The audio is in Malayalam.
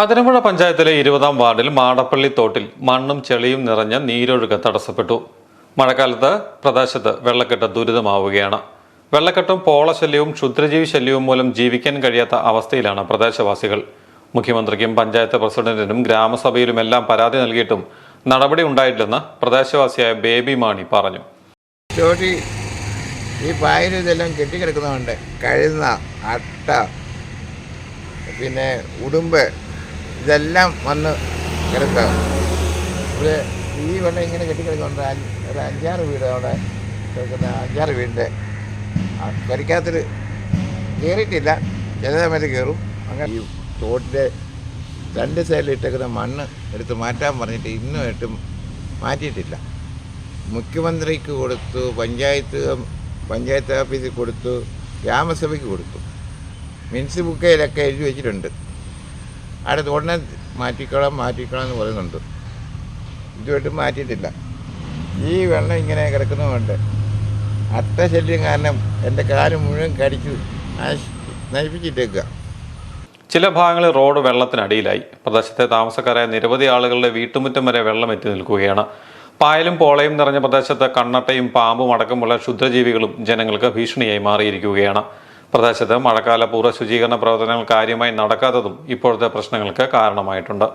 അതിരമ്പുഴ പഞ്ചായത്തിലെ ഇരുപതാം വാർഡിൽ മാടപ്പള്ളി തോട്ടിൽ മണ്ണും ചെളിയും നിറഞ്ഞ നീരൊഴുക്ക് തടസ്സപ്പെട്ടു. മഴക്കാലത്ത് പ്രദേശത്ത് വെള്ളക്കെട്ട് ദുരിതമാവുകയാണ്. വെള്ളക്കെട്ടും പോളശല്യവും ക്ഷുദ്രജീവി ശല്യവും മൂലം ജീവിക്കാൻ കഴിയാത്ത അവസ്ഥയിലാണ് പ്രദേശവാസികൾ. മുഖ്യമന്ത്രിക്കും പഞ്ചായത്ത് പ്രസിഡന്റിനും ഗ്രാമസഭയിലുമെല്ലാം പരാതി നൽകിയിട്ടും നടപടി ഉണ്ടായിട്ടില്ലെന്ന് പ്രദേശവാസിയായ ബേബി മാണി പറഞ്ഞു. ഈ പായലും ഇതെല്ലാം കെട്ടിക്കിടക്കുന്നതുകൊണ്ട് കഴുന്ന അട്ട പിന്നെ ഉടുമ്പ് ഇതെല്ലാം വന്ന് കിടക്കുക ഇവിടെ ഈ വെള്ളം ഇങ്ങനെ കെട്ടിക്കിടക്കുന്നുണ്ട്. ഒരു അഞ്ചാറ് വീട് അവിടെ കിടക്കുന്ന അഞ്ചാറ് വീടിന്റെ കരിക്കാത്തിൽ കയറിയിട്ടില്ല ചില സമയത്ത് കയറും അങ്ങനെ ഈ തോട്ടിന്റെ രണ്ട് സൈഡിൽ ഇട്ടേക്കുന്ന മണ്ണ് എടുത്ത് മാറ്റാൻ പറഞ്ഞിട്ട് ഇന്നുമായിട്ടും മാറ്റിയിട്ടില്ല. മുഖ്യമന്ത്രിക്ക് കൊടുത്തു പഞ്ചായത്ത് പഞ്ചായത്ത് ഓഫീസിൽ കൊടുത്തു ഗ്രാമസഭയ്ക്ക് കൊടുത്തു. മിൻസ് ബുക്കയിലൊക്കെ എഴുതി വെച്ചിട്ടുണ്ട്. അവിടെ ഉടനെ മാറ്റിക്കോളാം മാറ്റിക്കോളാം എന്ന് പറയുന്നുണ്ട്. ഇതുമായിട്ടും മാറ്റിയിട്ടില്ല. ഈ വെള്ളം ഇങ്ങനെ കിടക്കുന്നതുകൊണ്ട് ശല്യം കാരണം എന്റെ കാൽ മുഴുവൻ കടിച്ച് നശി- നശിപ്പിച്ചിട്ടേക്കുക. ചില ഭാഗങ്ങളിൽ റോഡ് വെള്ളത്തിനടിയിലായി. പ്രദേശത്തെ താമസക്കാരായ നിരവധി ആളുകളുടെ വീട്ടുമുറ്റം വരെ വെള്ളം എത്തി നിൽക്കുകയാണ്. പായലും പോളയും നിറഞ്ഞ പ്രദേശത്ത് കണ്ണട്ടയും പാമ്പും അടക്കമുള്ള ക്ഷുദ്രജീവികളും ജനങ്ങൾക്ക് ഭീഷണിയായി മാറിയിരിക്കുകയാണ്. പ്രദേശത്ത് മഴക്കാല പൂർവ ശുചീകരണ പ്രവർത്തനങ്ങൾ കാര്യമായി നടക്കാത്തതും ഇപ്പോഴത്തെ പ്രശ്നങ്ങൾക്ക് കാരണമായിട്ടുണ്ട്.